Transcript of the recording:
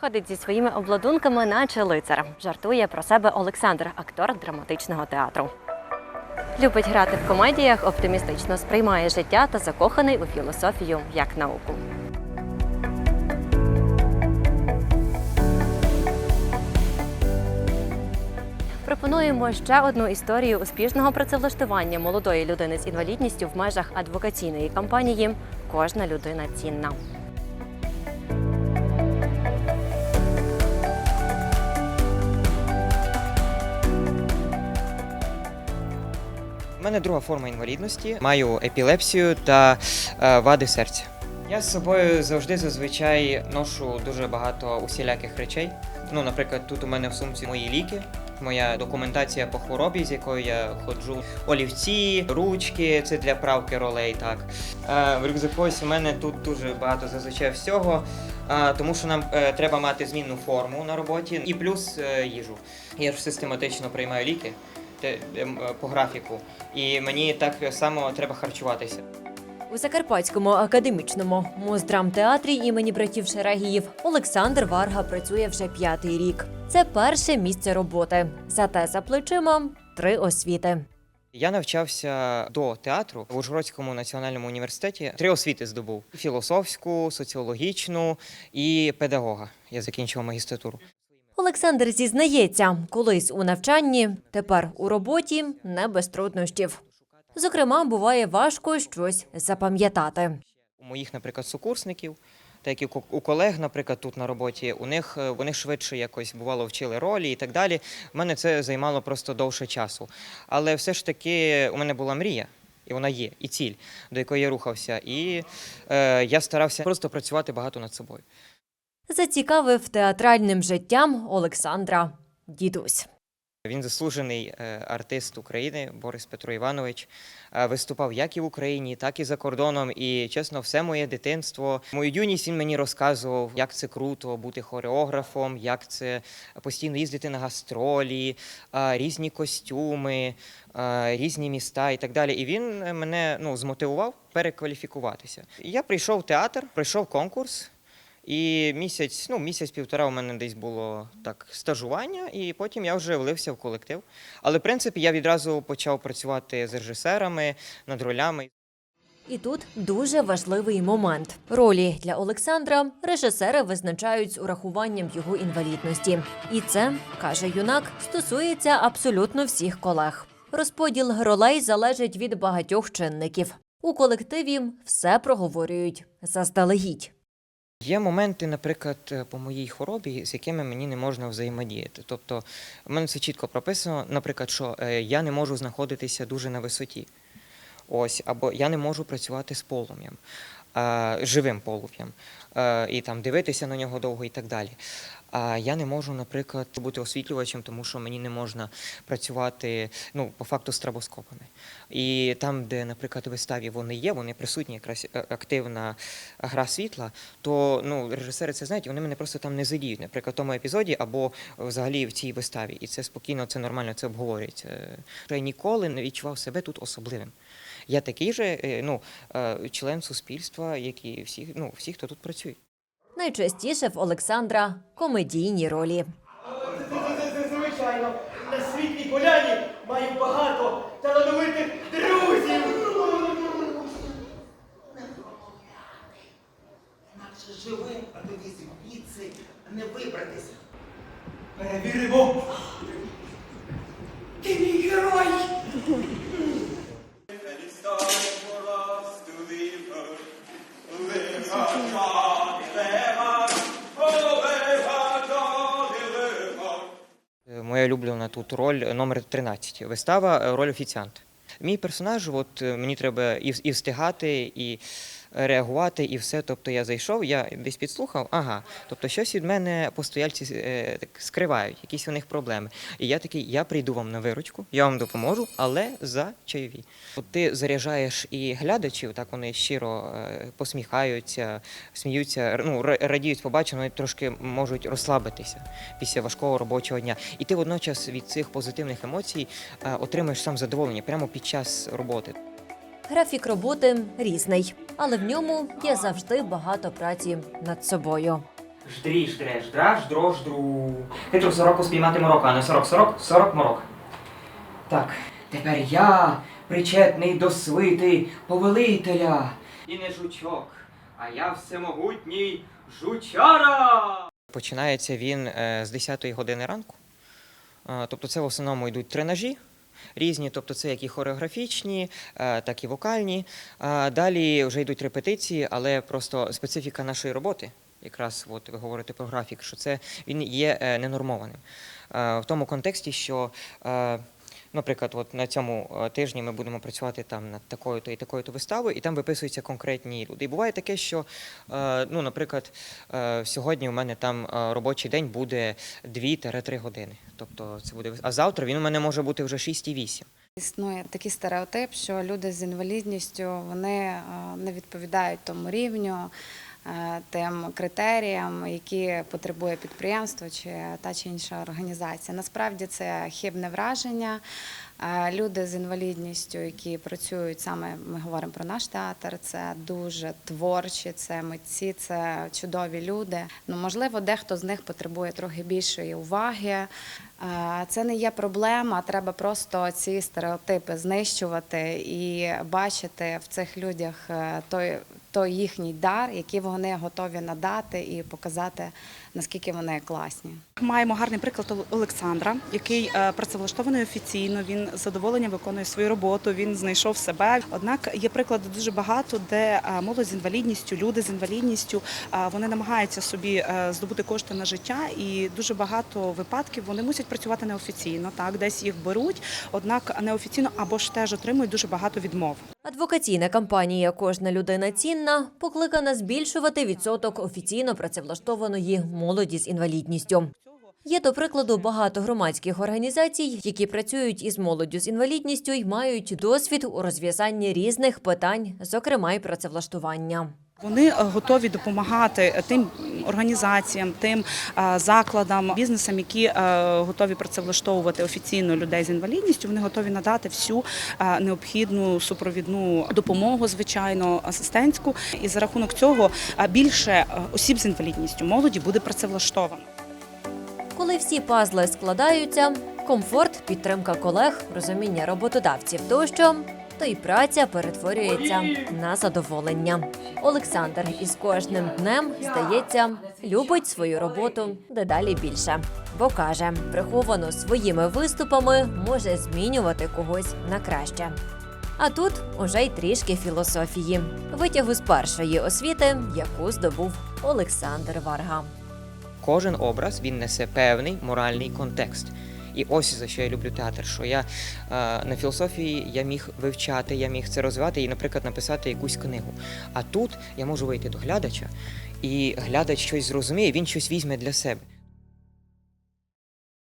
Ходить зі своїми обладунками, наче лицар. Жартує про себе Олександр, актор драматичного театру. Любить грати в комедіях, оптимістично сприймає життя та закоханий у філософію як науку. Пропонуємо ще одну історію успішного працевлаштування молодої людини з інвалідністю в межах адвокаційної кампанії Кожна людина цінна. Мене друга форма інвалідності. Маю епілепсію та е, вади серця. Я з собою завжди зазвичай ношу дуже багато усіляких речей. Ну, наприклад, тут у мене в сумці мої ліки, моя документація по хворобі, з якою я ходжу, олівці, ручки, це для правки ролей. Так е, в рюкзаку ось у мене тут дуже багато зазвичай всього, е, тому що нам треба мати змінну форму на роботі і плюс їжу. Я ж систематично приймаю ліки по графіку, і мені так само треба харчуватися. У Закарпатському академічному муздрамтеатрі імені братів Шерегіїв Олександр Варга працює вже п'ятий рік. Це перше місце роботи. Зате за плечима три освіти. Я навчався до театру в Ужгородському національному університеті. Три освіти здобув: філософську, соціологічну і педагога. Я закінчив магістратуру. Олександр зізнається, колись у навчанні, тепер у роботі не без труднощів. Зокрема, буває важко щось запам'ятати. У моїх, наприклад, сукурсників, так як у- колег, наприклад, тут на роботі, у них е, вони швидше якось бувало вчили ролі і так далі. У мене це займало просто довше часу. Але все ж таки у мене була мрія. І вона є, і ціль, до якої я рухався. І е, я старався просто працювати багато над собою. Зацікавив театральним життям Олександра дідусь. Він заслужений е, артист України Борис Петро Іванович. Е, Виступав як і в Україні, так і за кордоном. І чесно, все моє дитинство, мою юність він мені розказував, як це круто бути хореографом, як це постійно їздити на гастролі, е, різні костюми, різні міста і так далі. І він мене ну, змотивував перекваліфікуватися. Я прийшов в театр, пройшов конкурс. І місяць, ну місяць-півтора у мене десь було так стажування, і потім я вже влився в колектив. Але в принципі я відразу почав працювати з режисерами над ролями. І тут дуже важливий момент. Ролі для Олександра режисери визначають з урахуванням його інвалідності. І це, каже юнак, стосується абсолютно всіх колег. Розподіл ролей залежить від багатьох чинників. У колективі все проговорюють заздалегідь. Є моменти, наприклад, е, по моїй хворобі, з якими мені не можна взаємодіяти. Тобто, в мене це чітко прописано, наприклад, що е, я не можу знаходитися дуже на висоті. Ось, або я не можу працювати з полум'ям, е, живим полум'ям, і там дивитися на нього довго і так далі. А я не можу, наприклад, бути освітлювачем, тому що мені не можна працювати ну, по факту з трабоскопами. І там, де, наприклад, у виставі вони є, вони присутні, якраз е, активна гра світла, то ну, режисери це знають, вони мене просто там не задіють, наприклад, в тому епізоді або взагалі в цій виставі. І це спокійно, це нормально, це обговорюється. Я ніколи не відчував себе тут особливим. Я такий же е, ну, е, член суспільства, як і всі, ну, всі, хто тут працює. Найчастіше в Олександра комедійні ролі. Звичайно, на світлій поляні маю багато талановитих друзів. Інакше живим, а тоді звідси не вибратися. Перевіримо. Ти мій герой! Е, Моя улюблена тут роль номер 13. Вистава е, роль офіціанта. Мій персонаж, от е, мені треба і, і встигати, і реагувати, і все. Тобто я зайшов, я десь підслухав, ага. Тобто щось від мене постояльці е, так скривають, якісь у них проблеми. І я такий, я прийду вам на виручку, я вам допоможу, але за чайові. От ти заряджаєш і глядачів, так вони щиро е, посміхаються, сміються, ну радіють побачено, вони трошки можуть розслабитися після важкого робочого дня. І ти водночас від цих позитивних емоцій е, отримуєш сам задоволення прямо під час роботи. Графік роботи різний, але в ньому є завжди багато праці над собою. Ждрі, ждре, ждра, ждро, ждру. Хитро сороку спіймати морока, а не сорок, сорок, сорок морок. Так, тепер я причетний до свити повелителя. І не жучок, а я всемогутній жучара. Починається він е, з 10-ї години ранку. Е, Тобто це в основному йдуть тренажі різні, тобто це як і хореографічні, е, так і вокальні. Далі вже йдуть репетиції, але просто специфіка нашої роботи, якраз от ви говорите про графік, що це він є е, ненормованим. Е, В тому контексті, що, е, наприклад, от на цьому е, тижні ми будемо працювати там над такою-то і такою-то виставою, і там виписуються конкретні люди. І буває таке, що, е, ну, наприклад, е, сьогодні у мене там робочий день буде 2-3 години. Тобто це буде, а завтра він у мене може бути вже 6 і 8. Існує такий стереотип, що люди з інвалідністю вони не відповідають тому рівню, тим критеріям, які потребує підприємство чи та чи інша організація. Насправді це хибне враження. Е, Люди з інвалідністю, які працюють саме, ми говоримо про наш театр, це дуже творчі, це митці, це чудові люди. Ну можливо, дехто з них потребує трохи більшої уваги. Е, Це не є проблема. Треба просто ці стереотипи знищувати і бачити в цих людях е, той, той їхній дар, який вони готові надати і показати, наскільки вони класні. Маємо гарний приклад Ол- Олександра, який е, працевлаштований офіційно. Він з задоволенням виконує свою роботу. Він знайшов себе. Однак є приклади дуже багато, де е, молодь з інвалідністю, люди з інвалідністю е, вони намагаються собі здобути кошти на життя, і дуже багато випадків вони мусять працювати неофіційно. Так, десь їх беруть, однак неофіційно або ж теж отримують дуже багато відмов. Адвокаційна кампанія Кожна людина цінна покликана збільшувати відсоток офіційно працевлаштованої молоді з інвалідністю. Є до прикладу багато громадських організацій, які працюють із молоддю з інвалідністю і мають досвід у розв'язанні різних питань, зокрема й працевлаштування. Вони е, готові допомагати тим організаціям, тим е, закладам, бізнесам, які е, готові працевлаштовувати офіційно людей з інвалідністю. Вони готові надати всю е, необхідну супровідну допомогу, звичайно, асистентську. І за рахунок цього е, більше е, осіб з інвалідністю молоді буде працевлаштовано. Коли всі пазли складаються, комфорт, підтримка колег, розуміння роботодавців тощо, то й праця перетворюється на задоволення. Олександр із кожним днем, здається, любить свою роботу дедалі більше, бо каже, приховано своїми виступами може змінювати когось на краще. А тут уже й трішки філософії. Витягу з першої освіти, яку здобув Олександр Варга. Кожен образ він несе певний моральний контекст. І ось за що я люблю театр. Що я е, на філософії я міг вивчати, я міг це розвивати і, наприклад, написати якусь книгу. А тут я можу вийти до глядача, і глядач щось зрозуміє, він щось візьме для себе.